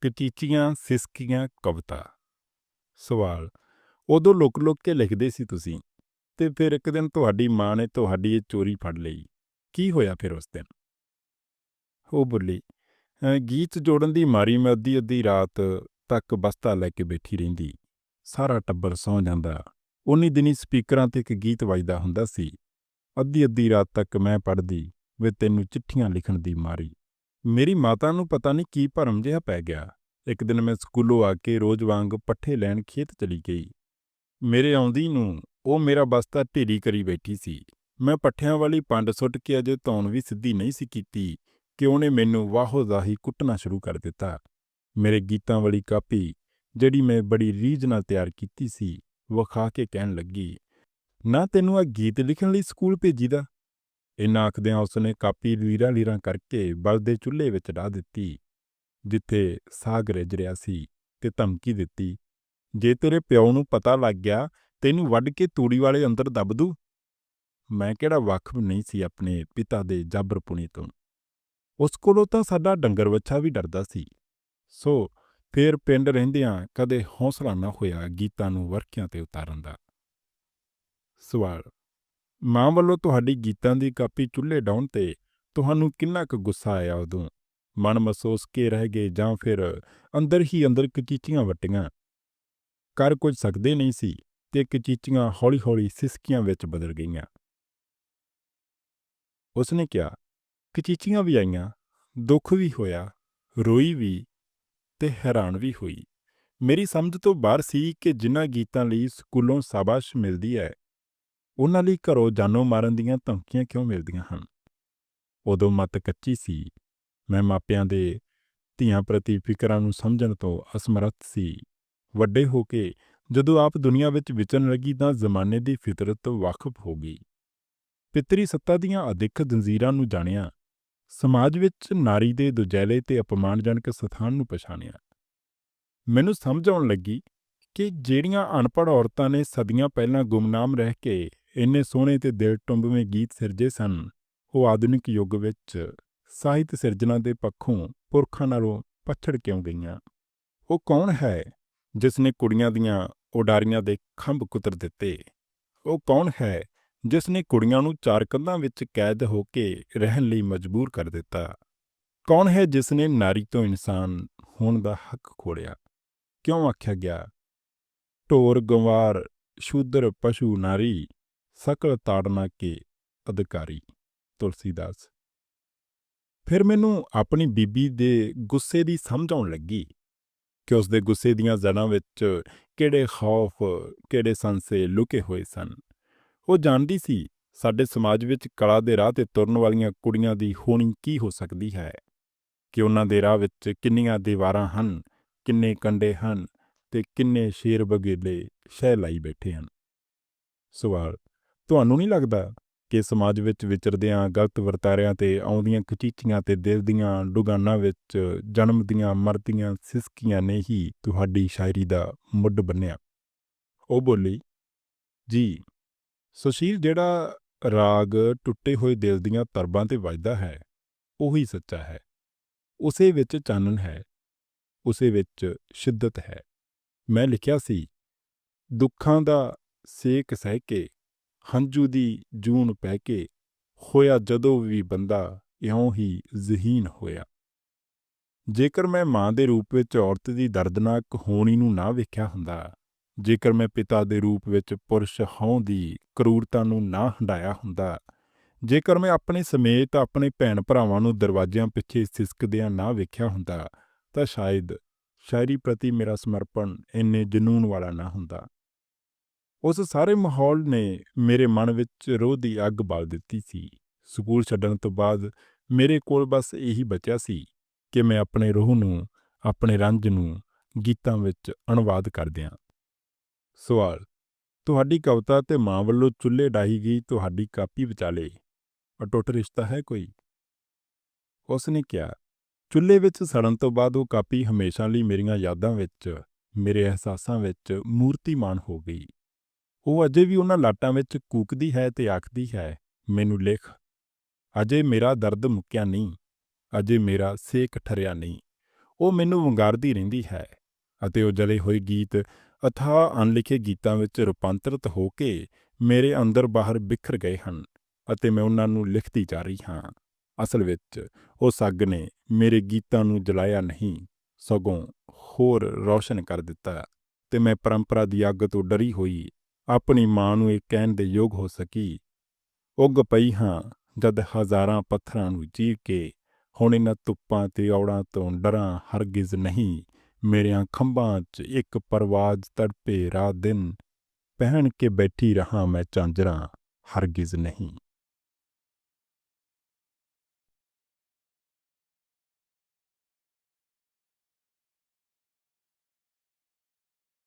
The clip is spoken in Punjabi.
ਕਚੀਚੀਆਂ ਸਿਸਕੀਆਂ ਕਵਿਤਾ। ਸਵਾਲ, ਉਦੋਂ ਲੁਕ-ਲੁਕ ਕੇ ਲਿਖਦੇ ਸੀ ਤੁਸੀਂ ਤੇ ਫਿਰ ਇੱਕ ਦਿਨ ਤੁਹਾਡੀ ਮਾਂ ਨੇ ਤੁਹਾਡੀ ਇਹ ਚੋਰੀ ਫੜ ਲਈ। ਕੀ ਹੋਇਆ ਫਿਰ ਉਸ ਦਿਨ? ਉਹ ਬੋਲੀ ਗੀਤ ਜੋੜਨ ਦੀ ਮਾਰੀ ਮੈਂ ਅੱਧੀ ਅੱਧੀ ਰਾਤ ਤੱਕ ਬਸਤਾ ਲੈ ਕੇ ਬੈਠੀ ਰਹਿੰਦੀ। ਸਾਰਾ ਟੱਬਰ ਸੌਂ ਜਾਂਦਾ। ਉਨੀ ਦਿਨੀ ਸਪੀਕਰਾਂ ਤੇ ਇੱਕ ਗੀਤ ਵੱਜਦਾ ਹੁੰਦਾ ਸੀ। ਅੱਧੀ ਅੱਧੀ ਰਾਤ ਤੱਕ ਮੈਂ ਪੜ੍ਹਦੀ ਵੇ ਤੈਨੂੰ ਚਿੱਠੀਆਂ ਲਿਖਣ ਦੀ ਮਾਰੀ। ਮੇਰੀ ਮਾਤਾ ਨੂੰ ਪਤਾ ਨਹੀਂ ਕੀ ਭਰਮ ਜਿਹਾ ਪੈ ਗਿਆ। ਇੱਕ ਦਿਨ ਮੈਂ ਸਕੂਲੋਂ ਆ ਕੇ ਰੋਜ਼ ਵਾਂਗ ਪੱਠੇ ਲੈਣ ਖੇਤ ਚਲੀ ਗਈ। ਮੇਰੇ ਆਉਂਦੀ ਨੂੰ ਉਹ ਮੇਰਾ ਬਸਤਾ ਢੇਰੀ ਕਰੀ ਬੈਠੀ ਸੀ। ਮੈਂ ਪੱਠਿਆਂ ਵਾਲੀ ਪੰਡ ਸੁੱਟ ਕੇ ਅਜੇ ਧੌਣ ਵੀ ਸਿੱਧੀ ਨਹੀਂ ਸੀ ਕੀਤੀ ਕਿ ਉਹਨੇ ਮੈਨੂੰ ਵਾਹੋ ਜ਼ਾਹੀ ਕੁੱਟਣਾ ਸ਼ੁਰੂ ਕਰ ਦਿੱਤਾ। ਮੇਰੇ ਗੀਤਾਂ ਵਾਲੀ ਕਾਪੀ ਜਿਹੜੀ ਮੈਂ ਬੜੀ ਰੀਝ ਨਾਲ ਤਿਆਰ ਕੀਤੀ ਸੀ ਵਿਖਾ ਕੇ ਕਹਿਣ ਲੱਗੀ, ਨਾ ਤੈਨੂੰ ਆ ਗੀਤ ਲਿਖਣ ਲਈ ਸਕੂਲ ਭੇਜੀਦਾ? ਇੰਨਾ ਆਖਦਿਆਂ ਉਸਨੇ ਕਾਪੀ ਲੀਰਾਂ ਲੀਰਾਂ ਕਰਕੇ ਬਲਦੇ ਚੁੱਲ੍ਹੇ ਵਿੱਚ ਡਾਹ ਦਿੱਤੀ, ਜਿੱਥੇ ਸਾਗ ਰਿੱਝ ਰਿਹਾ ਸੀ ਤੇ ਧਮਕੀ ਦਿੱਤੀ, ਜੇ ਤੇਰੇ ਪਿਓ ਨੂੰ ਪਤਾ ਲੱਗ ਗਿਆ, ਤੈਨੂੰ ਵੱਢ ਕੇ ਤੂੜੀ ਵਾਲੇ ਅੰਦਰ ਦੱਬ ਦੂ? ਮੈਂ ਕਿਹੜਾ ਵਾਕਫ ਨਹੀਂ ਸੀ ਆਪਣੇ ਪਿਤਾ ਦੇ ਜਾਬਰਪੁਣੀ ਤੋਂ। ਉਸ ਕੋਲੋਂ ਤਾਂ ਸਾਡਾ ਡੰਗਰ ਵੱਛਾ ਵੀ ਡਰਦਾ ਸੀ। ਸੋ ਫੇਰ ਪਿੰਡ ਰਹਿੰਦਿਆਂ ਕਦੇ ਹੌਸਲਾ ਨਾ ਹੋਇਆ ਗੀਤਾਂ ਨੂੰ ਵਰਕਿਆਂ ਤੇ ਉਤਾਰਨ ਦਾ। ਸਵਾਲ ਮਾਂ ਵੱਲੋਂ ਤੁਹਾਡੀ ਗੀਤਾਂ ਦੀ ਕਾਪੀ ਚੁੱਲ੍ਹੇ ਡਾਉਣ ਤੇ ਤੁਹਾਨੂੰ ਕਿੰਨਾ ਕੁ ਗੁੱਸਾ ਆਇਆ ਉਦੋਂ? ਮਨ ਮਹਿਸੂਸ ਕੇ ਰਹਿ ਗਏ ਜਾਂ ਫਿਰ ਅੰਦਰ ਹੀ ਅੰਦਰ ਕਚੀਚੀਆਂ ਵਟੀਆਂ? ਕਰ ਕੁਝ ਸਕਦੇ ਨਹੀਂ ਸੀ ਤੇ ਕਚੀਚੀਆਂ ਹੌਲੀ-ਹੌਲੀ ਸਿਸਕੀਆਂ ਵਿੱਚ ਬਦਲ ਗਈਆਂ। ਉਸਨੇ ਕਿਹਾ, ਕਚੀਚੀਆਂ ਵੀ ਆਈਆਂ, ਦੁੱਖ ਵੀ ਹੋਇਆ, ਰੋਈ ਵੀ ਤੇ ਹੈਰਾਨ ਵੀ ਹੋਈ। ਮੇਰੀ ਸਮਝ ਤੋਂ ਬਾਹਰ ਸੀ ਕਿ ਜਿਨ੍ਹਾਂ ਗੀਤਾਂ ਲਈ ਸਕੂਲੋਂ ਸ਼ਾਬਾਸ਼ ਮਿਲਦੀ ਹੈ ਉਹਨਾਂ ਲਈ ਘਰੋਂ ਜਾਨੋਂ ਮਾਰਨ ਦੀਆਂ ਧਮਕੀਆਂ ਕਿਉਂ ਮਿਲਦੀਆਂ ਹਨ? ਉਦੋਂ ਮਤ ਕੱਚੀ ਸੀ। ਮੈਂ ਮਾਪਿਆਂ ਦੇ ਧੀਆਂ ਪ੍ਰਤੀ ਫਿਕਰਾਂ ਨੂੰ ਸਮਝਣ ਤੋਂ ਅਸਮਰੱਥ ਸੀ। ਵੱਡੇ ਹੋ ਕੇ ਜਦੋਂ ਆਪ ਦੁਨੀਆ ਵਿੱਚ ਵਿਚਰਨ ਲੱਗੀ ਤਾਂ ਜ਼ਮਾਨੇ ਦੀ ਫਿਤਰਤ ਤੋਂ ਵਾਕਿਫ ਹੋ ਗਈ। ਪਿਤਰੀ ਸੱਤਾ ਦੀਆਂ ਅਦਿੱਖ ਜੰਜ਼ੀਰਾਂ ਨੂੰ ਜਾਣਿਆ, ਸਮਾਜ ਵਿੱਚ ਨਾਰੀ ਦੇ ਦੁਜੈਲੇ ਤੇ ਅਪਮਾਨਜਨਕ ਸਥਾਨ ਨੂੰ ਪਛਾਣਿਆ। ਮੈਨੂੰ ਸਮਝ ਆਉਣ ਲੱਗੀ ਕਿ ਜਿਹੜੀਆਂ ਅਨਪੜ੍ਹ ਔਰਤਾਂ ਨੇ ਸਦੀਆਂ ਪਹਿਲਾਂ ਗੁੰਮਨਾਮ ਰਹਿ ਕੇ ਇੰਨੇ ਸੋਹਣੇ ਤੇ ਦਿਲ ਟੁੰਬਵੇਂ ਗੀਤ ਸਿਰਜੇ ਸਨ। ਉਹ ਆਧੁਨਿਕ ਯੁੱਗ ਵਿੱਚ ਸਾਹਿਤ ਸਿਰਜਣਾ ਦੇ ਪੱਖੋਂ ਪੁਰਖਾਂ ਨਾਲੋਂ ਪਛੜ ਕਿਉਂ ਗਈਆਂ? ਉਹ ਕੌਣ ਹੈ ਜਿਸ ਨੇ ਕੁੜੀਆਂ ਦੀਆਂ ਉਡਾਰੀਆਂ ਦੇ ਖੰਭ ਕੁਤਰ ਦਿੱਤੇ? ਉਹ ਕੌਣ ਹੈ ਜਿਸ ਨੇ ਕੁੜੀਆਂ ਨੂੰ ਚਾਰ ਕੰਧਾਂ ਵਿੱਚ ਕੈਦ ਹੋ ਕੇ ਰਹਿਣ ਲਈ ਮਜਬੂਰ ਕਰ ਦਿੱਤਾ? ਕੌਣ ਹੈ ਜਿਸ ਨੇ ਨਾਰੀ ਤੋਂ ਇਨਸਾਨ ਹੋਣ ਦਾ ਹੱਕ ਖੋੜਿਆ? ਕਿਉਂ ਆਖਿਆ ਗਿਆ? ਢੋਰ, ਗੰਵਾਰ, ਸ਼ੂਦਰ, ਪਸ਼ੂ, ਨਾਰੀ ਸਕਲ ਤਾੜਨਾ ਕੇ ਅਧਿਕਾਰੀ ਤੁਲਸੀਦਾਸ। ਫਿਰ ਮੈਨੂੰ ਆਪਣੀ ਬੀਬੀ ਦੇ ਗੁੱਸੇ ਦੀ ਸਮਝ ਆਉਣ ਲੱਗੀ ਕਿ ਉਸ ਦੇ ਗੁੱਸੇ ਦੀਆਂ ਜੜ੍ਹਾਂ ਵਿੱਚ ਕਿਹੜੇ ਖੌਫ, ਕਿਹੜੇ ਸੰਸੇ ਲੁਕੇ ਹੋਏ ਸਨ। ਉਹ ਜਾਣਦੀ ਸੀ ਸਾਡੇ ਸਮਾਜ ਵਿੱਚ ਕਲਾ ਦੇ ਰਾਹ ਤੇ ਤੁਰਨ ਵਾਲੀਆਂ ਕੁੜੀਆਂ ਦੀ ਹੋਣੀ ਕੀ ਹੋ ਸਕਦੀ ਹੈ, ਕਿ ਉਹਨਾਂ ਦੇ ਰਾਹ ਵਿੱਚ ਕਿੰਨੀਆਂ ਦੀਵਾਰਾਂ ਹਨ, ਕਿੰਨੇ ਕੰਡੇ ਹਨ ਤੇ ਕਿੰਨੇ ਸ਼ੇਰ ਬਗੇਲੇ ਸ਼ਹਿ ਲਾਈ ਬੈਠੇ ਹਨ। ਸਵਾਲ ਤੁਹਾਨੂੰ ਨਹੀਂ ਲੱਗਦਾ ਕਿ ਸਮਾਜ ਵਿੱਚ ਵਿਚਰਦਿਆਂ, ਗਲਤ ਵਰਤਾਰਿਆਂ ਤੇ ਆਉਂਦੀਆਂ ਕਚੀਚੀਆਂ ਤੇ ਦਿਲ ਦੀਆਂ ਡੁਗਾਨਾਂ ਵਿੱਚ ਜਨਮ ਦੀਆਂ ਮਰਦੀਆਂ ਸਿਸਕੀਆਂ ਨੇ ਹੀ ਤੁਹਾਡੀ ਸ਼ਾਇਰੀ ਦਾ ਮੁੱਢ ਬੰਨਿਆ? ਉਹ ਬੋਲੀ, ਜੀ, ਸੁਸ਼ੀਲ ਜਿਹੜਾ ਰਾਗ ਟੁੱਟੇ ਹੋਏ ਦਿਲ ਦੀਆਂ ਤਰਬਾਂ ਤੇ ਵੱਜਦਾ ਹੈ, ਉਹੀ ਸੱਚਾ ਹੈ। ਉਸੇ ਵਿੱਚ ਚਾਨਣ ਹੈ, ਉਸੇ ਵਿੱਚ ਸ਼ਿੱਦਤ ਹੈ। ਮੈਂ ਲਿਖਿਆ ਸੀ, ਦੁੱਖਾਂ ਦਾ ਸੇਕ ਸਹਿ ਕੇ ਹੰਝੂ ਦੀ ਜੂਨ ਪੈ ਕੇ ਹੋਇਆ ਜਦੋਂ ਵੀ ਬੰਦਾ ਇਉਂ ਹੀ ਜ਼ਹੀਨ ਹੋਇਆ। ਜੇਕਰ ਮੈਂ ਮਾਂ ਦੇ ਰੂਪ ਵਿੱਚ ਔਰਤ ਦੀ ਦਰਦਨਾਕ ਹੋਣੀ ਨੂੰ ਨਾ ਵੇਖਿਆ ਹੁੰਦਾ, ਜੇਕਰ ਮੈਂ ਪਿਤਾ ਦੇ ਰੂਪ ਵਿੱਚ ਪੁਰਸ਼ ਹੋਂ ਦੀ ਕਰੂਰਤਾ ਨੂੰ ਨਾ ਹੰਡਾਇਆ ਹੁੰਦਾ, ਜੇਕਰ ਮੈਂ ਆਪਣੇ ਸਮੇਤ ਆਪਣੇ ਭੈਣ ਭਰਾਵਾਂ ਨੂੰ ਦਰਵਾਜ਼ਿਆਂ ਪਿੱਛੇ ਸਿਸਕਦਿਆਂ ਨਾ ਵੇਖਿਆ ਹੁੰਦਾ, ਤਾਂ ਸ਼ਾਇਦ ਸ਼ਾਇਰੀ ਪ੍ਰਤੀ ਮੇਰਾ ਸਮਰਪਣ ਇੰਨੇ ਜਨੂਨ ਵਾਲਾ ਨਾ ਹੁੰਦਾ। ਉਸ ਸਾਰੇ ਮਾਹੌਲ ਨੇ ਮੇਰੇ ਮਨ ਵਿੱਚ ਰੋਹ ਦੀ ਅੱਗ ਬਾਲ ਦਿੱਤੀ ਸੀ। ਸਕੂਲ ਛੱਡਣ ਤੋਂ ਬਾਅਦ ਮੇਰੇ ਕੋਲ ਬਸ ਇਹੀ ਬਚਿਆ ਸੀ ਕਿ ਮੈਂ ਆਪਣੇ ਰੋਹ ਨੂੰ, ਆਪਣੇ ਰੰਜ ਨੂੰ ਗੀਤਾਂ ਵਿੱਚ ਅਨੁਵਾਦ ਕਰ ਦਿਆਂ। ਸਵਾਲ, ਤੁਹਾਡੀ ਕਵਿਤਾ ਤੇ ਮਾਂ ਵੱਲੋਂ ਚੁੱਲ੍ਹੇ ਡਾਹੀ ਗਈ ਤੁਹਾਡੀ ਕਾਪੀ ਵਿਚਾਲੇ ਅਟੁੱਟ ਰਿਸ਼ਤਾ ਹੈ ਕੋਈ? ਉਸ ਨੇ ਕਿਹਾ, ਚੁੱਲ੍ਹੇ ਵਿੱਚ ਸੜਨ ਤੋਂ ਬਾਅਦ ਉਹ ਕਾਪੀ ਹਮੇਸ਼ਾ ਲਈ ਮੇਰੀਆਂ ਯਾਦਾਂ ਵਿੱਚ, ਮੇਰੇ ਅਹਿਸਾਸਾਂ ਵਿੱਚ ਮੂਰਤੀਮਾਨ ਹੋ ਗਈ। ਉਹ ਅਜੇ ਵੀ ਉਹਨਾਂ ਲਾਟਾਂ ਵਿੱਚ ਕੂਕਦੀ ਹੈ ਤੇ ਆਖਦੀ ਹੈ, ਮੈਨੂੰ ਲਿਖ। ਅਜੇ ਮੇਰਾ ਦਰਦ ਮੁੱਕਿਆ ਨਹੀਂ। ਅਜੇ ਮੇਰਾ ਸੇਕ ਠਰਿਆ ਨਹੀਂ। ਉਹ ਮੈਨੂੰ ਵੰਗਾਰਦੀ ਰਹਿੰਦੀ ਹੈ ਅਤੇ ਉਹ ਜਲੇ ਹੋਏ ਗੀਤ ਅਥਾਹ ਅਣਲਿਖੇ ਗੀਤਾਂ ਵਿੱਚ ਰੂਪਾਂਤਰਿਤ ਹੋ ਕੇ ਮੇਰੇ ਅੰਦਰ ਬਾਹਰ ਬਿਖਰ ਗਏ ਹਨ ਅਤੇ ਮੈਂ ਉਹਨਾਂ ਨੂੰ ਲਿਖਦੀ ਜਾ ਰਹੀ ਹਾਂ। ਅਸਲ ਵਿੱਚ ਉਸ ਅੱਗ ਨੇ ਮੇਰੇ ਗੀਤਾਂ ਨੂੰ ਜਲਾਇਆ ਨਹੀਂ, ਸਗੋਂ ਹੋਰ ਰੌਸ਼ਨ ਕਰ ਦਿੱਤਾ ਤੇ ਮੈਂ ਪਰੰਪਰਾ ਦੀ ਅੱਗ ਤੋਂ ਡਰੀ ਹੋਈ ਆਪਣੀ ਮਾਂ ਨੂੰ ਇਹ ਕਹਿਣ ਦੇ ਯੋਗ ਹੋ ਸਕੀ। ਉੱਗ ਪਈ ਹਾਂ, ਜਦ ਹਜ਼ਾਰਾਂ ਪੱਥਰਾਂ ਨੂੰ ਚੀਰ ਕੇ, ਹੁਣ ਇਹਨਾਂ ਧੁੱਪਾਂ ਤੇ ਔੜਾਂ ਤੋਂ ਡਰਾਂ ਹਰਗਿਜ਼ ਨਹੀਂ, ਮੇਰਿਆਂ ਖੰਭਾਂ 'ਚ ਇੱਕ ਪਰਵਾਜ਼ ਤੜਪੇ ਰਾਤ ਦਿਨ ਪਹਿਨ ਕੇ ਬੈਠੀ ਰਹਾ ਮੈਂ ਚਾਂਜਰਾਂ ਹਰਗਿਜ਼ ਨਹੀਂ।